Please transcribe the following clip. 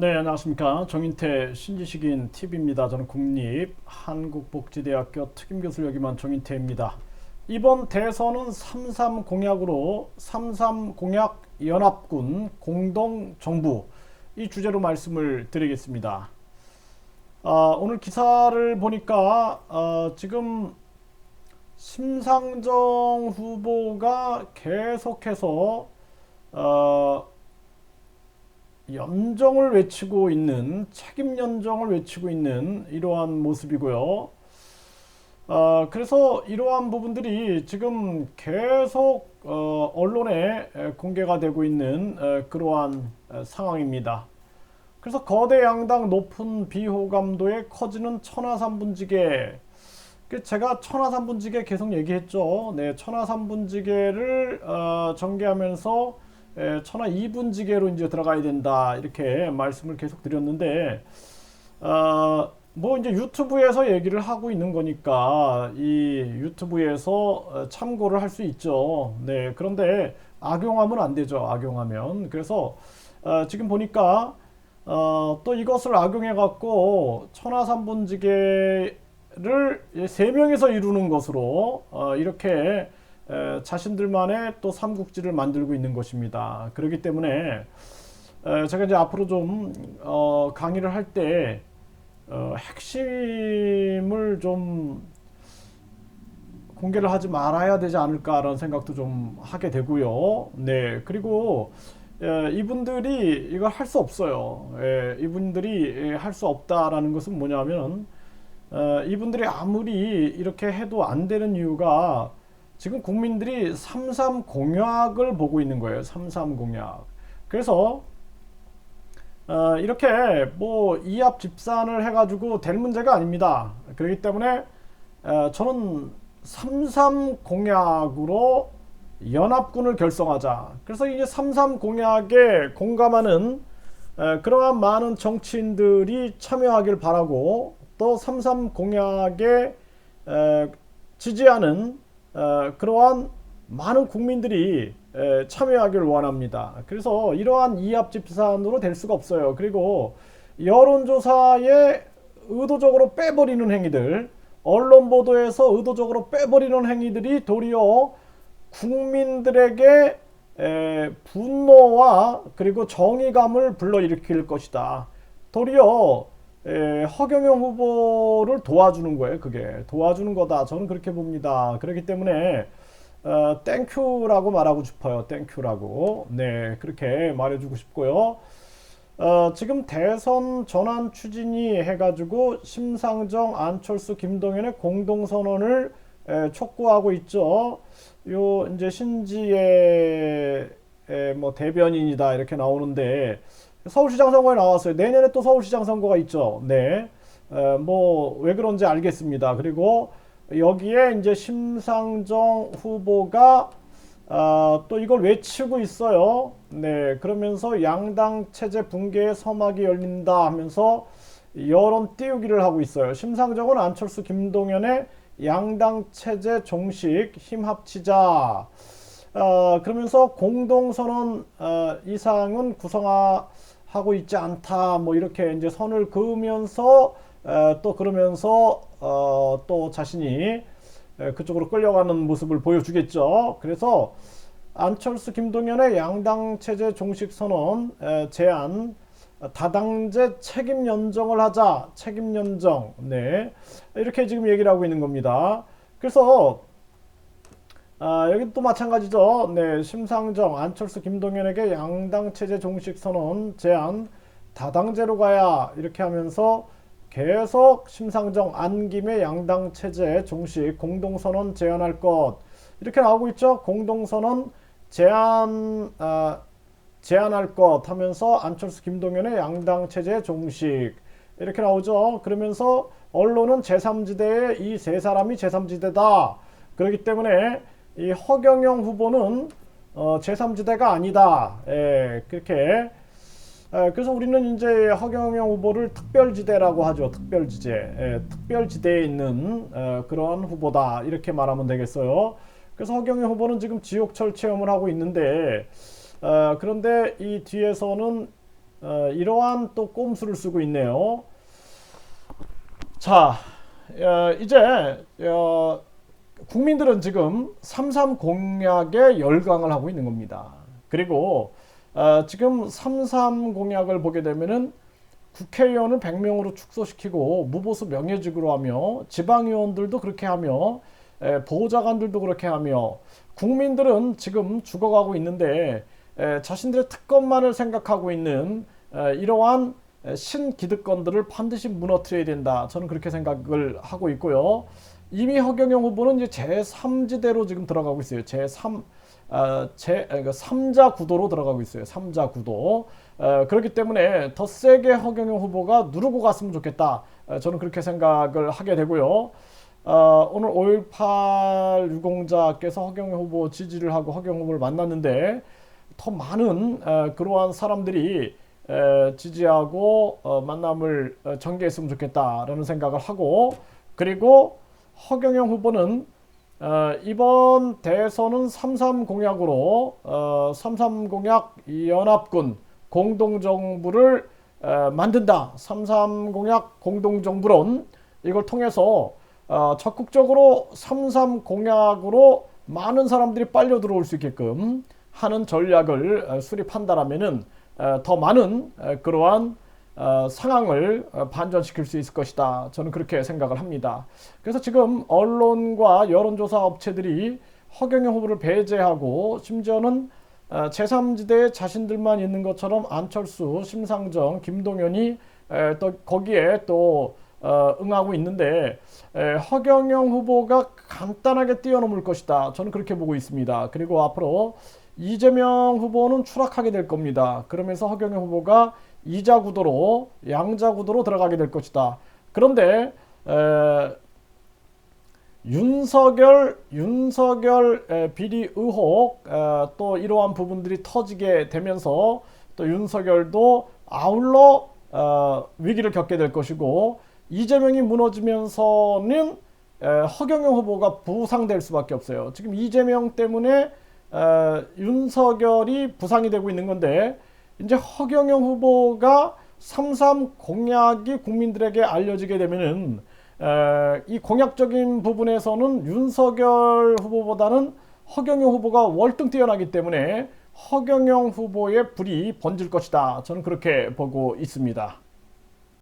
네, 안녕하십니까. 정인태 신지식인 TV입니다. 저는 국립 한국복지대학교 특임교수 역임한 정인태입니다. 이번 대선은 33 공약으로 33 공약 연합군 공동 정부 이 주제로 말씀을 드리겠습니다. 아, 오늘 기사를 보니까 아, 지금 심상정 후보가 계속해서 어, 연정을 외치고 있는 책임 연정을 외치고 있는 이러한 모습이고요. 어, 그래서 이러한 부분들이 지금 계속 어, 언론에 공개가 되고 있는 어, 그러한 어, 상황입니다. 그래서 거대 양당 높은 비호감도에 커지는 천하삼분지계. 그 제가 천하삼분지계 계속 얘기했죠. 네, 천하삼분지계를 어, 전개하면서 에, 천하 2분지계로 이제 들어가야 된다 이렇게 말씀을 계속 드렸는데 어, 뭐 이제 유튜브에서 얘기를 하고 있는 거니까 이 유튜브에서 어, 참고를 할 수 있죠. 네 그런데 악용하면 안 되죠. 악용하면 그래서 어, 지금 보니까 어, 또 이것을 악용해 갖고 천하 3분지계를 세 명에서 이루는 것으로 어, 이렇게 에, 자신들만의 또 삼국지를 만들고 있는 것입니다. 그렇기 때문에 에, 제가 이제 앞으로 좀 어, 강의를 할때 어, 핵심을 좀 공개를 하지 말아야 되지 않을까라는 생각도 좀 하게 되고요. 네, 그리고 에, 이분들이 이걸 할 수 없어요. 에, 이분들이 할 수 없다라는 것은 뭐냐면 어, 이분들이 아무리 이렇게 해도 안 되는 이유가 지금 국민들이 33 공약을 보고 있는 거예요. 33 공약. 그래서 어, 이렇게 뭐 이합 집산을 해가지고 될 문제가 아닙니다. 그렇기 때문에 어, 저는 33 공약으로 연합군을 결성하자. 그래서 이제 33 공약에 공감하는 에, 그러한 많은 정치인들이 참여하길 바라고 또 33 공약에 에, 지지하는 어, 그러한 많은 국민들이 에, 참여하길 원합니다. 그래서 이러한 이합 집산으로 될 수가 없어요. 그리고 여론조사에 의도적으로 빼버리는 행위들, 언론 보도에서 의도적으로 빼버리는 행위들이 도리어 국민들에게 에, 분노와 그리고 정의감을 불러일으킬 것이다. 도리어 에, 허경영 후보를 도와주는 거예요. 그게 도와주는 거다. 저는 그렇게 봅니다. 그렇기 때문에 어, 땡큐라고 말하고 싶어요. 땡큐라고. 네, 그렇게 말해주고 싶고요. 어, 지금 대선 전환 추진이 해가지고 심상정, 안철수, 김동연의 공동 선언을 에, 촉구하고 있죠. 요 이제 신지의 에, 뭐 대변인이다 이렇게 나오는데 서울시장 선거에 나왔어요. 내년에 또 서울시장 선거가 있죠. 네. 뭐 왜 그런지 알겠습니다. 그리고 여기에 이제 심상정 후보가 어, 또 이걸 외치고 있어요. 네. 그러면서 양당 체제 붕괴의 서막이 열린다 하면서 여론 띄우기를 하고 있어요. 심상정은 안철수 김동연의 양당 체제 종식 힘 합치자. 어, 그러면서 공동선언 어, 이상은 구성하고 있지 않다. 뭐 이렇게 이제 선을 그으면서 어, 또 그러면서 어, 또 자신이 그쪽으로 끌려가는 모습을 보여주겠죠. 그래서 안철수 김동연의 양당 체제 종식 선언 제안 다당제 책임 연정을 하자 책임 연정 네 이렇게 지금 얘기를 하고 있는 겁니다. 그래서 아, 여기 또 마찬가지죠. 네, 심상정, 안철수, 김동연에게 양당 체제 종식 선언 제안 다당제로 가야 이렇게 하면서 계속 심상정 안김의 양당 체제 종식 공동선언 제안할 것 이렇게 나오고 있죠. 공동선언 제안 아, 제안할 것 하면서 안철수 김동연의 양당 체제 종식 이렇게 나오죠. 그러면서 언론은 제3지대에 이 세 사람이 제3지대다. 그렇기 때문에 이 허경영 후보는 어, 제3지대가 아니다. 예, 그렇게 에, 그래서 우리는 이제 허경영 후보를 특별지대라고 하죠. 특별지대. 예, 특별지대에 있는 에, 그러한 후보다. 이렇게 말하면 되겠어요. 그래서 허경영 후보는 지금 지옥철 체험을 하고 있는데 어, 그런데 이 뒤에서는 어, 이러한 또 꼼수를 쓰고 있네요. 자, 어, 이제 어, 국민들은 지금 3.3 공약에 열광을 하고 있는 겁니다. 그리고 어, 지금 3.3 공약을 보게 되면은 국회의원을 100명으로 축소시키고 무보수 명예직으로 하며 지방의원들도 그렇게 하며 에, 보좌관들도 그렇게 하며 국민들은 지금 죽어가고 있는데 에, 자신들의 특권만을 생각하고 있는 에, 이러한 에, 신기득권들을 반드시 무너뜨려야 된다. 저는 그렇게 생각을 하고 있고요. 이미 허경영 후보는 이제 제3지대로 지금 들어가고 있어요. 제3 어, 제 그러니까 3자 구도로 들어가고 있어요. 3자 구도. 어, 그렇기 때문에 더 세게 허경영 후보가 누르고 갔으면 좋겠다. 어, 저는 그렇게 생각을 하게 되고요. 어, 오늘 5.18 유공자께서 허경영 후보 지지를 하고 허경영 후보를 만났는데 더 많은 어, 그러한 사람들이 에, 지지하고 어, 만남을 어, 전개했으면 좋겠다라는 생각을 하고 그리고 허경영 후보는 어, 이번 대선은 33 공약으로 어, 33 공약 연합군 공동정부를 어, 만든다. 33 공약 공동정부론 이걸 통해서 어, 적극적으로 33 공약으로 많은 사람들이 빨려 들어올 수 있게끔 하는 전략을 어, 수립한다라면은 어, 더 많은 어, 그러한 어, 상황을 어, 반전시킬 수 있을 것이다. 저는 그렇게 생각을 합니다. 그래서 지금 언론과 여론조사 업체들이 허경영 후보를 배제하고 심지어는 어, 제3지대에 자신들만 있는 것처럼 안철수, 심상정, 김동연이 에, 또 거기에 또 어, 응하고 있는데 에, 허경영 후보가 간단하게 뛰어넘을 것이다. 저는 그렇게 보고 있습니다. 그리고 앞으로 이재명 후보는 추락하게 될 겁니다. 그러면서 허경영 후보가 이자 구도로 양자 구도로 들어가게 될 것이다. 그런데 에, 윤석열 윤석열 에, 비리 의혹 에, 또 이러한 부분들이 터지게 되면서 또 윤석열도 아울러 어, 위기를 겪게 될 것이고 이재명이 무너지면서는 에, 허경영 후보가 부상될 수밖에 없어요. 지금 이재명 때문에 에, 윤석열이 부상이 되고 있는 건데 이제 허경영 후보가 3.3 공약이 국민들에게 알려지게 되면은 에, 이 공약적인 부분에서는 윤석열 후보보다는 허경영 후보가 월등 뛰어나기 때문에 허경영 후보의 불이 번질 것이다. 저는 그렇게 보고 있습니다.